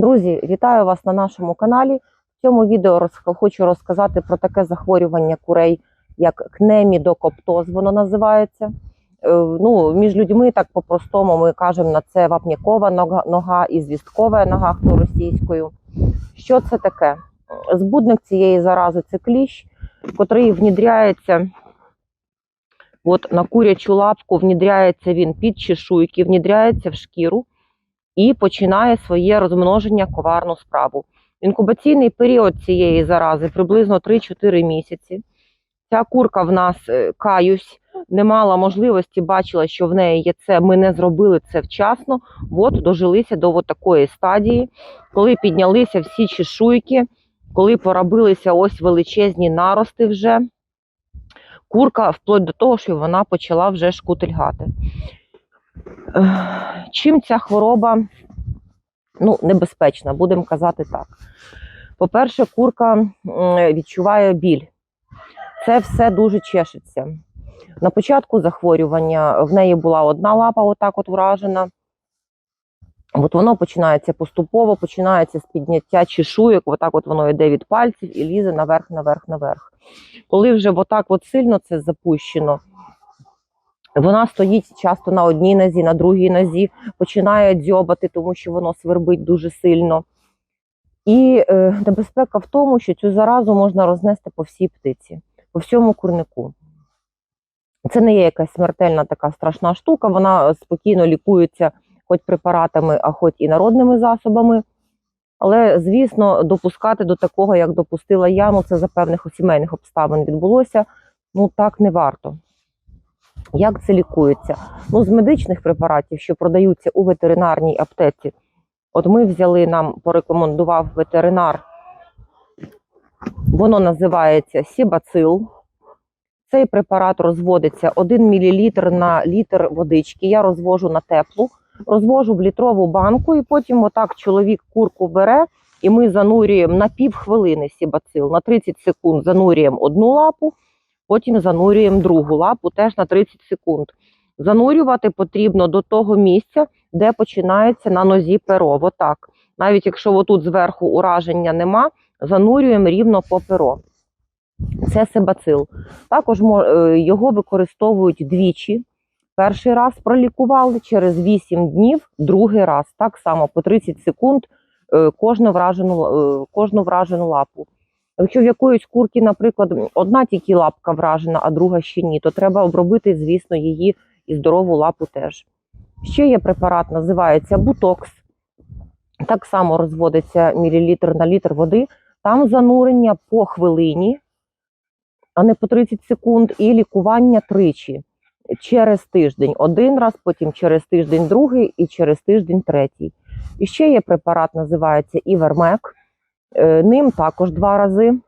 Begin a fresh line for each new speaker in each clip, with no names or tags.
Друзі, вітаю вас на нашому каналі. В цьому відео хочу розказати про таке захворювання курей, як кнемідокоптоз, воно називається. Е, Ну, між людьми, так по-простому, ми кажемо на це вапнякова нога, нога і звісткова нога, хто російською. Що це таке? Збудник цієї зарази це кліщ, котрий внідряється от на курячу лапку, внідряється він під чешуйки, внідряється в шкіру і починає своє розмноження коварну справу. Інкубаційний період цієї зарази приблизно 3-4 місяці. Ця курка в нас е, каюсь, не мала можливості, бачила, що в неї є це. Ми не зробили це вчасно. От дожилися до от такої стадії, коли піднялися всі чешуйки, коли поробилися ось величезні нарости вже. Курка вплоть до того, що вона почала вже шкутильгати. Чим ця хвороба ну, небезпечна, будемо казати так. По-перше, курка відчуває біль. Це все дуже чешеться. На початку захворювання в неї була одна лапа, отак от вражена. От воно починається поступово, починається з підняття чешуєк, отак от воно йде від пальців і лізе наверх, наверх, наверх. Коли вже отак от сильно це запущено, вона стоїть часто на одній нозі, на другій нозі, починає дзьобати, тому що воно свербить дуже сильно. І е, небезпека в тому, що цю заразу можна рознести по всій птиці, по всьому курнику. Це не є якась смертельна така страшна штука, вона спокійно лікується хоч препаратами, а хоч і народними засобами. Але, звісно, допускати до такого, як допустила я, ну це за певних сімейних обставин відбулося, ну так не варто. Як це лікується? Ну, з медичних препаратів, що продаються у ветеринарній аптеці, от ми взяли, нам порекомендував ветеринар, воно називається Сібацил. Цей препарат розводиться 1 мл на літр водички. Я розвожу на теплу, розвожу в літрову банку, і потім отак чоловік курку бере, і ми занурюємо на пів хвилини сібацил. На 30 секунд занурюємо одну лапу, потім занурюємо другу лапу теж на 30 секунд. Занурювати потрібно до того місця, де починається на нозі перо. Отак. Навіть якщо отут зверху ураження нема, занурюємо рівно по перо. Це себацил. Також е, його використовують двічі. Перший раз пролікували, через 8 днів, другий раз. Так само по 30 секунд е, кожну вражену, е, кожну вражену лапу. Якщо в якоїсь курки, наприклад, одна тільки лапка вражена, а друга ще ні, то треба обробити, звісно, її і здорову лапу теж. Ще є препарат, називається бутокс. Так само розводиться мілілітр на літр води. Там занурення по хвилині, а не по 30 секунд, і лікування тричі через тиждень один раз, потім через тиждень другий і через тиждень третій. І ще є препарат, називається Івермек. Е, Ним також два рази.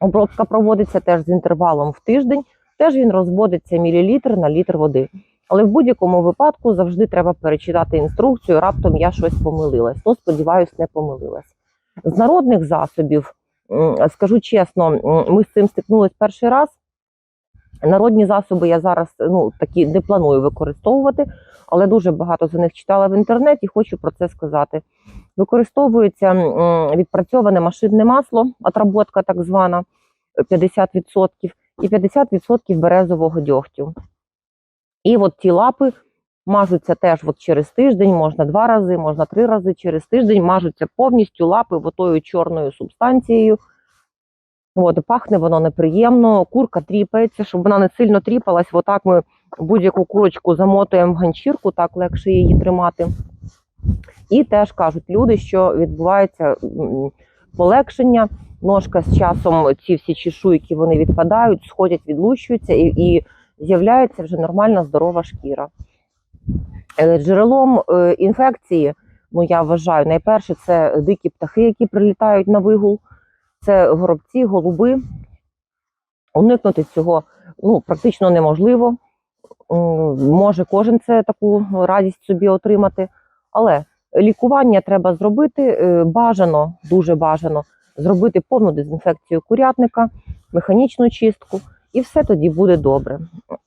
Обробка проводиться теж з інтервалом в тиждень. Теж він розводиться мілілітр на літр води. Але в будь-якому випадку завжди треба перечитати інструкцію. Раптом я щось помилилась. Ну, сподіваюсь, не помилилась. З народних засобів, скажу чесно, ми з цим стикнулись перший раз. Народні засоби я зараз ну, такі не планую використовувати, але дуже багато за них читала в інтернеті, хочу про це сказати. Використовується відпрацьоване машинне масло, отработка так звана, е, 50% і 50% березового дьогтю. І от ті лапи мажуться теж от через тиждень, можна два рази, можна три рази через тиждень, мажуться повністю лапи отою чорною субстанцією. От, пахне воно неприємно, курка тріпається, щоб вона не сильно тріпалась. Отак ми будь-яку курочку замотуємо в ганчірку, так легше її тримати. І теж кажуть люди, що відбувається полегшення. Ножка з часом, ці всі чешуйки вони відпадають, сходять, відлущуються і, і з'являється вже нормальна здорова шкіра. Е, Джерелом е, інфекції, ну я вважаю, найперше це дикі птахи, які прилітають на вигул, це горобці, голуби. Уникнути цього ну, практично неможливо. Може кожен це таку радість собі отримати. Але лікування треба зробити е, бажано, дуже бажано зробити повну дезінфекцію курятника, механічну чистку, і все тоді буде добре.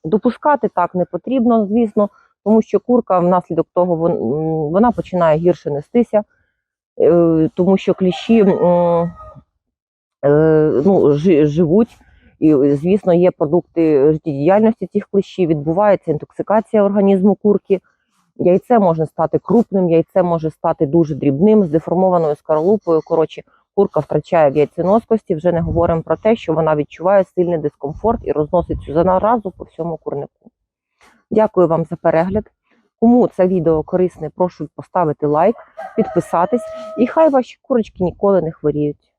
Допускати так не потрібно, звісно, тому що курка внаслідок того вона починає гірше нестися. е, тому що кліщі е, ну, живуть. І, звісно, є продукти життєдіяльності цих кліщів, відбувається інтоксикація організму курки. Яйце може стати крупним, яйце може стати дуже дрібним, з деформованою скорлупою. Коротше, курка втрачає в яйценоскості. Вже не говоримо про те, що вона відчуває сильний дискомфорт і розносить цю заразу по всьому курнику. Дякую вам за перегляд. Кому це відео корисне, прошу поставити лайк, підписатись, і хай ваші курочки ніколи не хворіють.